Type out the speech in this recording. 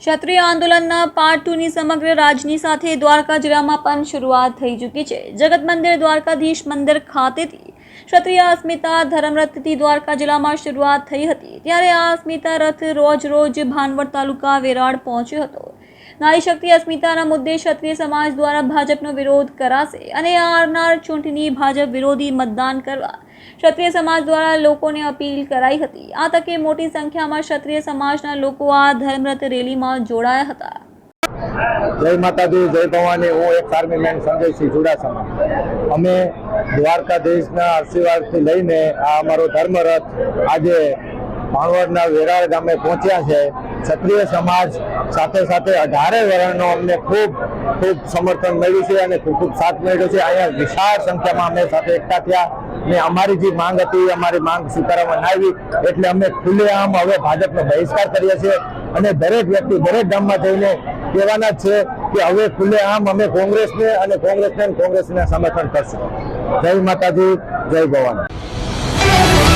ક્ષત્રિય આંદોલનના પાર્ટ ટુની સમગ્ર રાજની સાથે દ્વારકા જિલ્લામાં પણ શરૂઆત થઈ ચૂકી છે. જગત મંદિર, દ્વારકાધીશ મંદિર ખાતેથી ક્ષત્રિય અસ્મિતા ધર્મરથથી દ્વારકા જિલ્લામાં શરૂઆત થઈ હતી. ત્યારે આ અસ્મિતા રથ રોજ રોજ ભાનવડ તાલુકા વેરાડ પહોંચ્યો હતો. નારી શક્તિ અસ્મિતાના મુદ્દે ક્ષત્રિય સમાજ દ્વારા ભાજપનો વિરોધ કરાશે અને આવનાર ચૂંટણી ભાજપ વિરોધી મતદાન કરવા ક્ષત્રિય સમાજ દ્વારા લોકોને અપીલ કરાઈ હતી. આ તકે મોટી સંખ્યામાં ક્ષત્રિય સમાજના લોકો આ ધર્મરથ રેલીમાં જોડાયા હતા. જય માતાજી, જય ભવાની. હું એક આર્મી મેન સંજયસિંહ ચુડાસમા. અમે દ્વારકાધીશના આશીર્વાદથી લઈને આ અમારો ધર્મરથ આજે ભાણવડના વેરાળ ગામે પહોંચ્યા છે. ક્ષત્રિય સમાજ સાથે સાથે અઢારે વર્ણનો અમને ખૂબ ખૂબ સમર્થન મળ્યું છે અને ખૂબ ખૂબ સાથ મળ્યો છે. અહીંયા વિશાળ સંખ્યામાં અમે સાથે એકઠા થયા ને અમારી જે માંગ હતી, અમારી માંગ સ્વીકારવામાં આવી એટલે અમે ખુલ્લેઆમ હવે ભાજપનો બહિષ્કાર કરીએ છીએ અને દરેક વ્યક્તિ દરેક ગામમાં જઈને કહેવાના છે કે હવે ખુલ્લેઆમ અમે કોંગ્રેસને અને કોંગ્રેસને કોંગ્રેસને સમર્થન કરશું. જય માતાજી, જય ભવાની.